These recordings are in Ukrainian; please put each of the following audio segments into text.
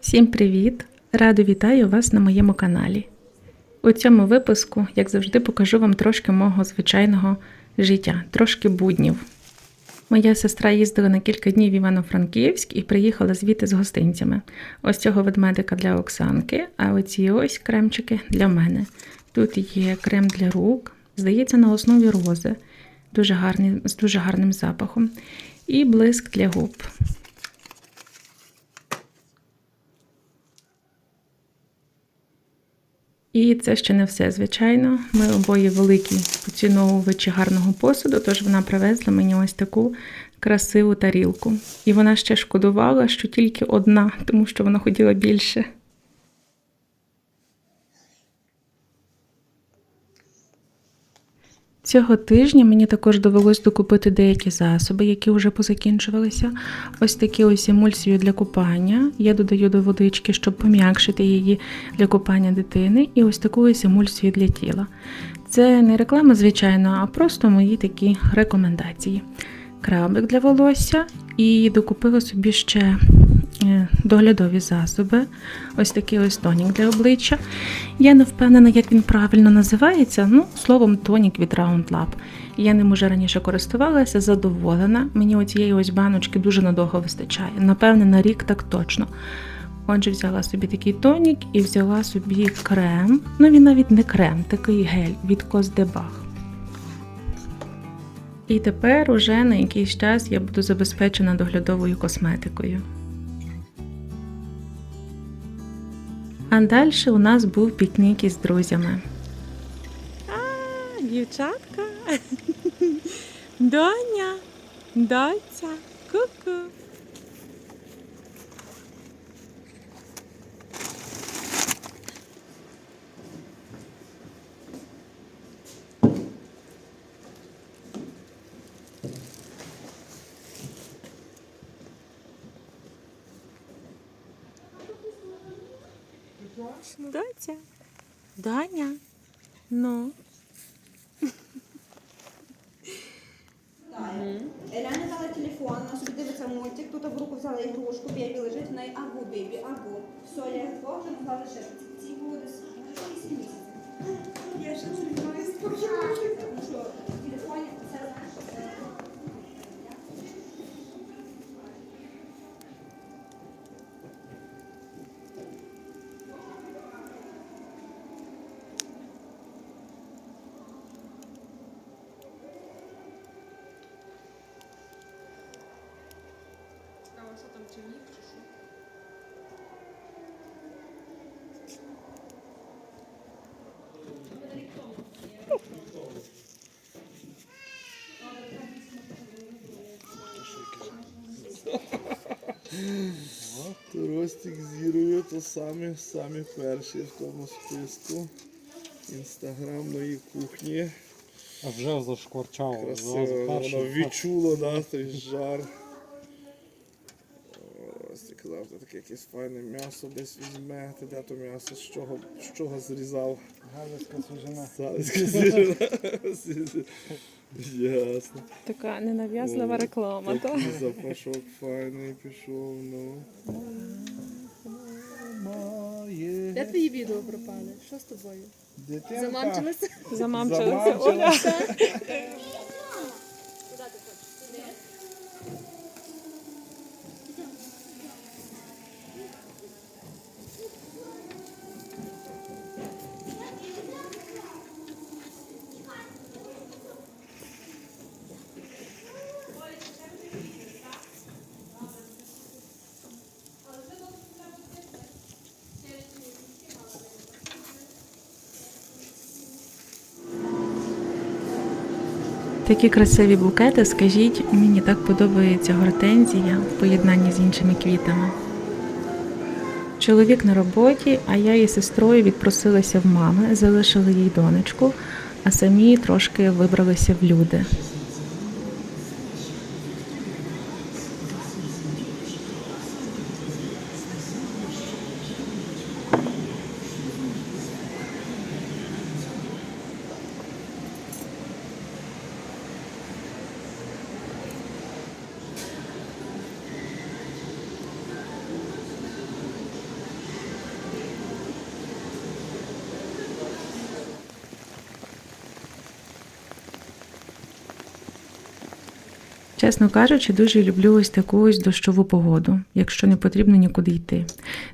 Всім привіт! Радо вітаю вас на моєму каналі. У цьому випуску, як завжди, покажу вам трошки мого звичайного життя, трошки буднів. Моя сестра їздила на кілька днів в Івано-Франківськ і приїхала звідти з гостинцями. Ось цього ведмедика для Оксанки, а оці ось кремчики для мене. Тут є крем для рук, здається, на основі рози, дуже гарний, з дуже гарним запахом, і блиск для губ. І це ще не все, звичайно. Ми обоє великі поціновувачі гарного посуду, тож вона привезла мені ось таку красиву тарілку. І вона ще шкодувала, що тільки одна, тому що вона хотіла більше. Цього тижня мені також довелось докупити деякі засоби, які вже позакінчувалися. Ось такі ось емульсію для купання. Я додаю до водички, щоб пом'якшити її для купання дитини. І ось таку ось емульсію для тіла. Це не реклама, звичайно, а просто мої такі рекомендації. Крабик для волосся і докупила собі ще доглядові засоби. Ось такий ось тонік для обличчя. Я не впевнена, як він правильно називається. Ну, словом, тонік від Round Lab. Я ним уже раніше користувалася, задоволена. Мені оцієї ось баночки дуже надовго вистачає. Напевне, на рік так точно. Отже, взяла собі такий тонік і взяла собі крем. Ну, він навіть не крем, такий гель від Коздебах. І тепер уже на якийсь час я буду забезпечена доглядовою косметикою. А далі у нас був пікнік із друзями. А, дівчатка. Доня, доця, ку-ку. Доця, Даня. ну. Еляна дала телефон, вона собі дивиться мультик, тут в руку взяла ігрушку, бебі лежить в неї агу, бебі, агу. Все, я його вже ще. Ростик зірує, то самі, самі перші в тому списку інстаграмної кухні. А вже зашкварчало. Красиво, воно відчуло да, той жар. Ростик завжди таке якесь файне м'ясо десь візьме. Ти де то м'ясо, з чого, з чого зрізав? Галицька свіжина. Салицька зірина. Ясно. Така ненав'язлива реклама, так? Такий запашок файний пішов, ну. Моє Де твої відео пропали? Що з тобою? дитинка. Замамчилася? Замамчилася Оля. Такі красиві букети, скажіть, мені так подобається гортензія в поєднанні з іншими квітами. Чоловік на роботі, а я і сестрою відпросилися в мами, залишили їй донечку, а самі трошки вибралися в люди. Чесно кажучи, дуже люблю ось таку ось дощову погоду, якщо не потрібно нікуди йти.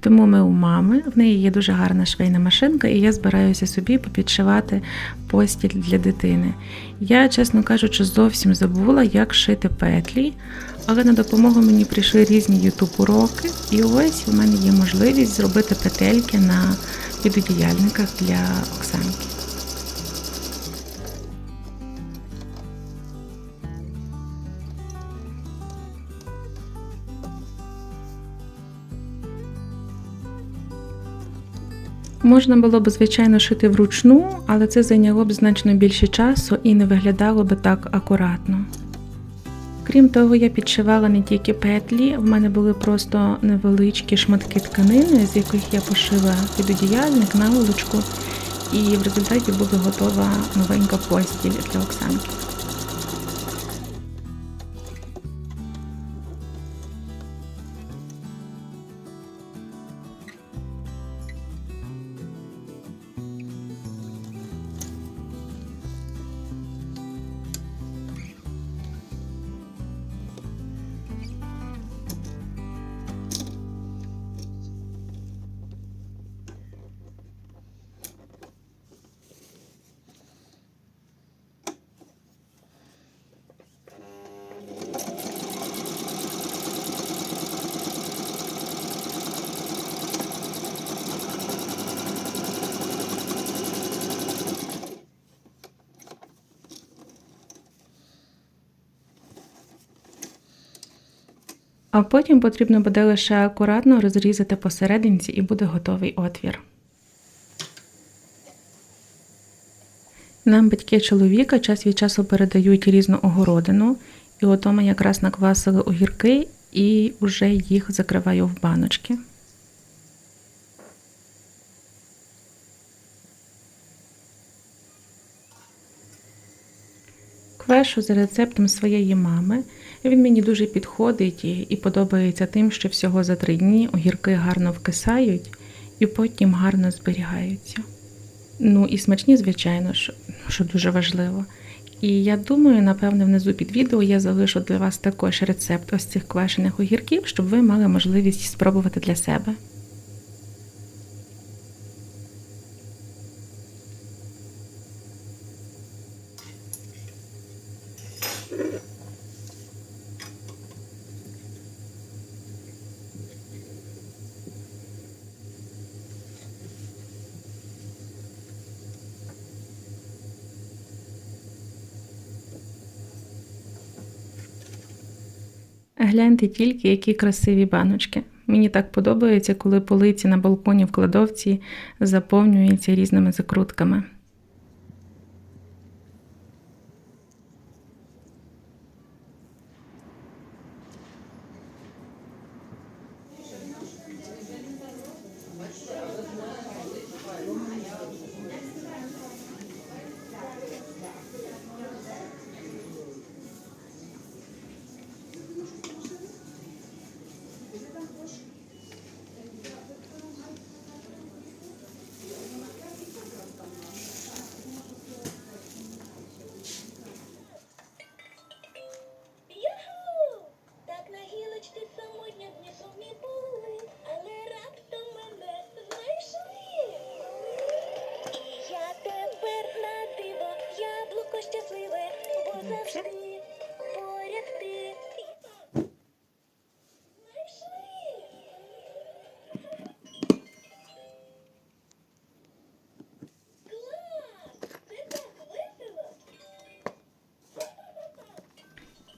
Тому ми у мами, в неї є дуже гарна швейна машинка, і я збираюся собі попідшивати постіль для дитини. Я, чесно кажучи, зовсім забула, як шити петлі, але на допомогу мені прийшли різні ютуб уроки, і ось у мене є можливість зробити петельки на підодіяльниках для Оксанки. Можна було б, звичайно, шити вручну, але це зайняло б значно більше часу і не виглядало б так акуратно. Крім того, я підшивала не тільки петлі, в мене були просто невеличкі шматки тканини, з яких я пошила підодіяльник, наволочку, і в результаті буде готова новенька постіль для Оксанки. А потім потрібно буде лише акуратно розрізати посерединці і буде готовий отвір. Нам батьки чоловіка час від часу передають різну огородину, і ото ми якраз наквасили огірки і вже їх закриваю в баночки. Квешу за рецептом своєї мами. Він мені дуже підходить і, подобається тим, що всього за три дні огірки гарно вкисають і потім гарно зберігаються. Ну і смачні, звичайно, що, що дуже важливо. І я думаю, напевне, внизу під відео я залишу для вас також рецепт ось цих квашених огірків, щоб ви мали можливість спробувати для себе. Гляньте тільки, які красиві баночки. Мені так подобається, коли полиці на балконі в кладовці заповнюються різними закрутками. Юху!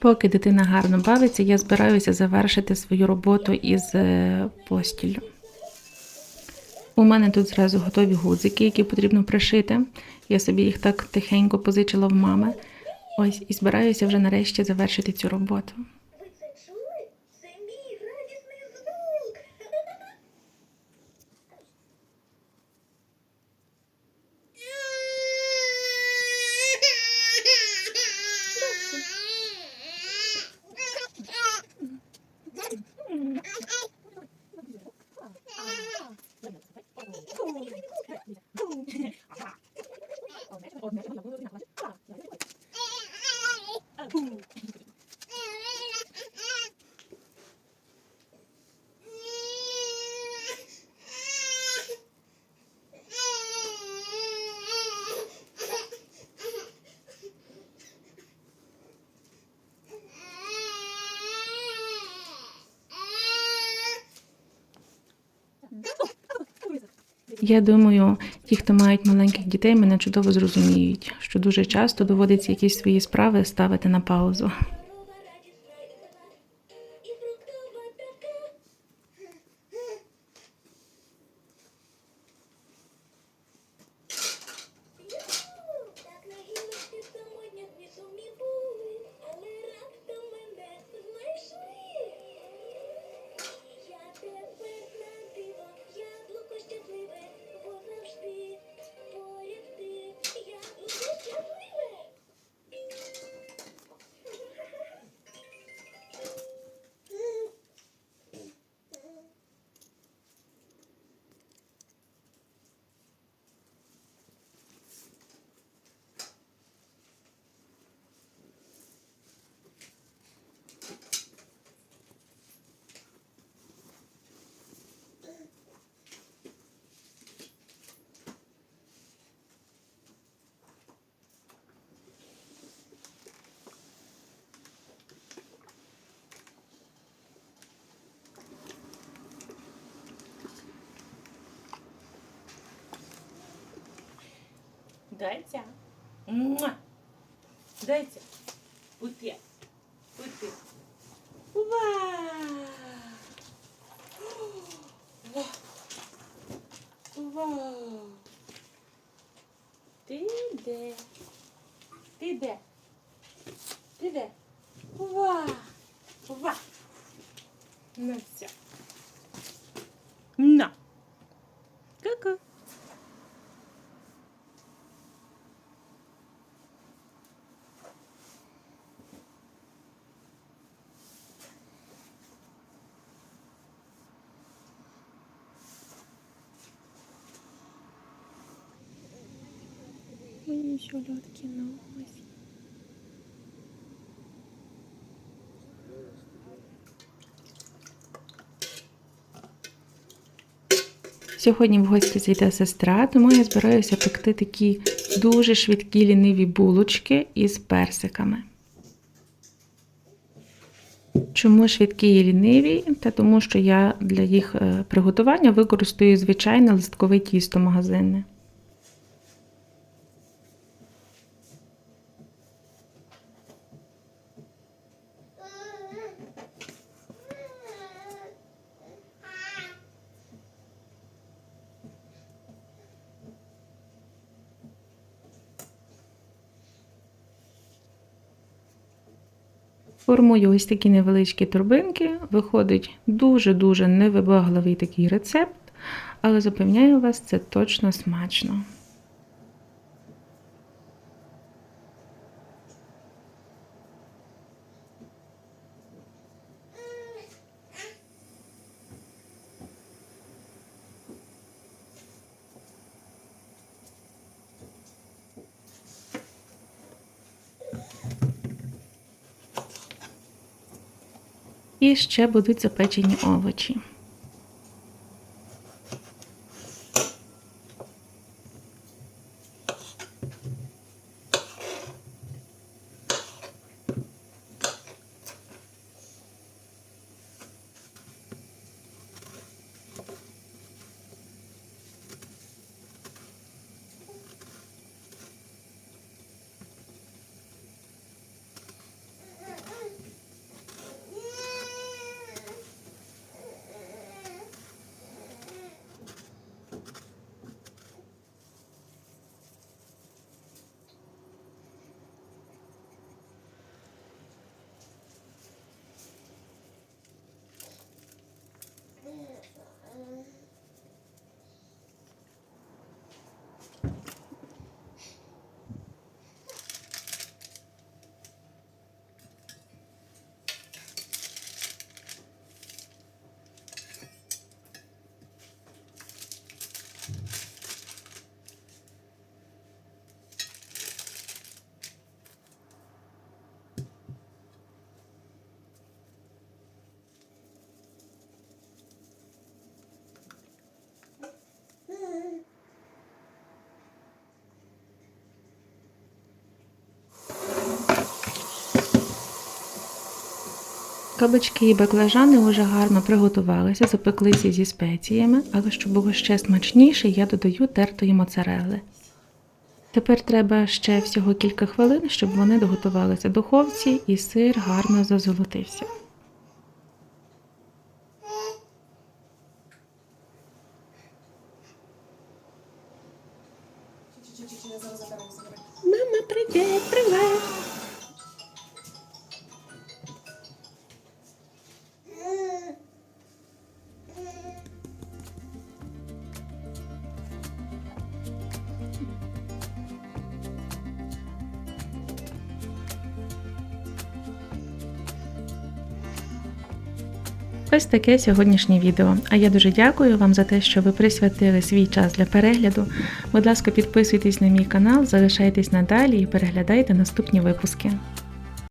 Поки дитина гарно бавиться, я збираюся завершити свою роботу із е, постіллю. У мене тут зразу готові гудзики, які потрібно пришити. Я собі їх так тихенько позичила в мами. Ось і збираюся вже нарешті завершити цю роботу. Я думаю, ті, хто мають маленьких дітей, мене чудово зрозуміють, що дуже часто доводиться якісь свої справи ставити на паузу. Дайте. Дайте. Уте. Уте. Вау. Вау. Ти де? Ти де? Ти де? Ва! Ва! На все. На. Ку-ку. Щолятки на ось. Сьогодні в гості зайде сестра, тому я збираюся пекти такі дуже швидкі ліниві булочки із персиками. Чому швидкі і ліниві? Та тому, що я для їх е, приготування використовую звичайне листкове тісто магазинне. Формую ось такі невеличкі торбинки. Виходить дуже-дуже невибагливий такий рецепт, але запевняю вас, це точно смачно. І ще будуть запечені овочі. Кабачки і баклажани вже гарно приготувалися, запеклися зі спеціями, але щоб було ще смачніше, я додаю тертої моцарели. Тепер треба ще всього кілька хвилин, щоб вони доготувалися духовці і сир гарно зазолотився. Ось таке сьогоднішнє відео. А я дуже дякую вам за те, що ви присвятили свій час для перегляду. Будь ласка, підписуйтесь на мій канал, залишайтесь надалі і переглядайте наступні випуски.